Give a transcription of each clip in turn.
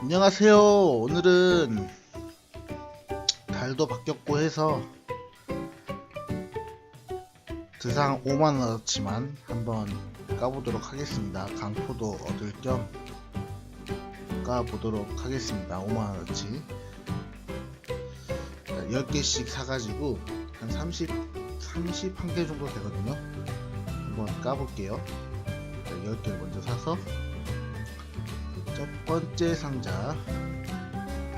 안녕하세요. 오늘은 달도 바뀌었고 해서 드상 5만원어치만 한번 까보도록 하겠습니다. 강포도 얻을 겸 까보도록 하겠습니다. 5만원어치 10개씩 사가지고 한 30, 31개 정도 되거든요. 한번 까볼게요. 10개를 먼저 사서 첫 번째 상자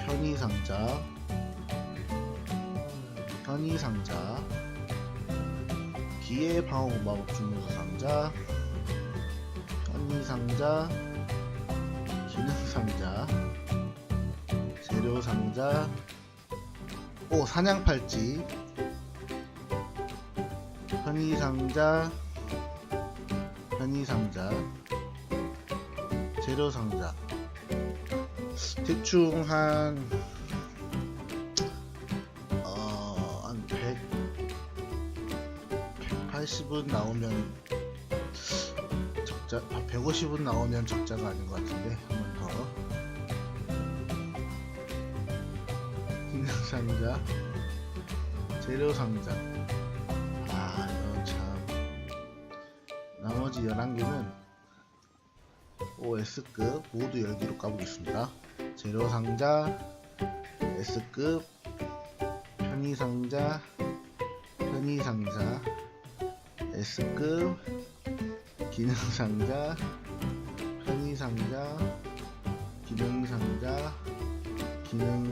편의 상자 편의 상자 기회 방어 마법 중요소 상자 편의 상자 기능 상자 재료 상자 오 사냥 팔찌 편의 상자 편의 상자 재료 상자 대충 한, 어, 한 100, 180은 나오면 적자, 아, 150은 나오면 적자가 아닌 것 같은데, 한번 더. 기능 상자, 재료 상자. 아, 이건 참. 나머지 11개는 OS급 모두 10개로 까보겠습니다. 재료 상자, S급, 편의 상자, 편의 상자, S급, 기능 상자, 편의 상자, 기능 상자, 기능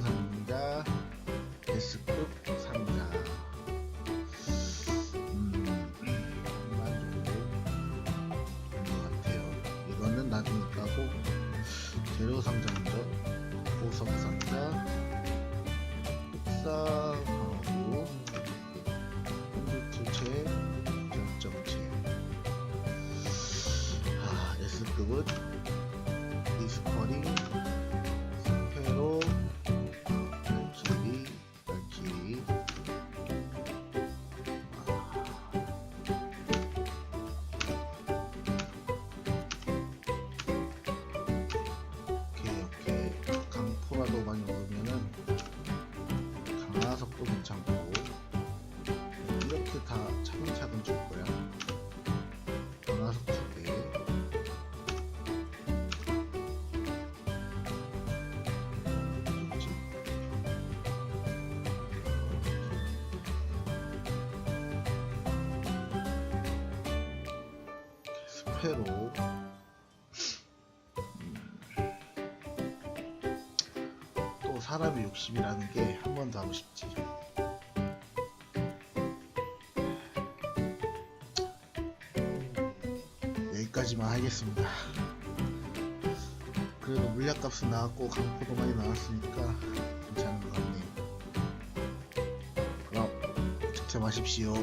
재료 상자 먼저 보석 상자 흑사하고 콘텐츠체 결정체 아 S급은 스페로 또 사람의 욕심이라는 게 한 번 더 하고 싶지. 여기까지만 하겠습니다. 그래도 물약값은 나왔고 강포도 많이 나왔으니까 괜찮은 것 같네요. 그럼 득템하십시오.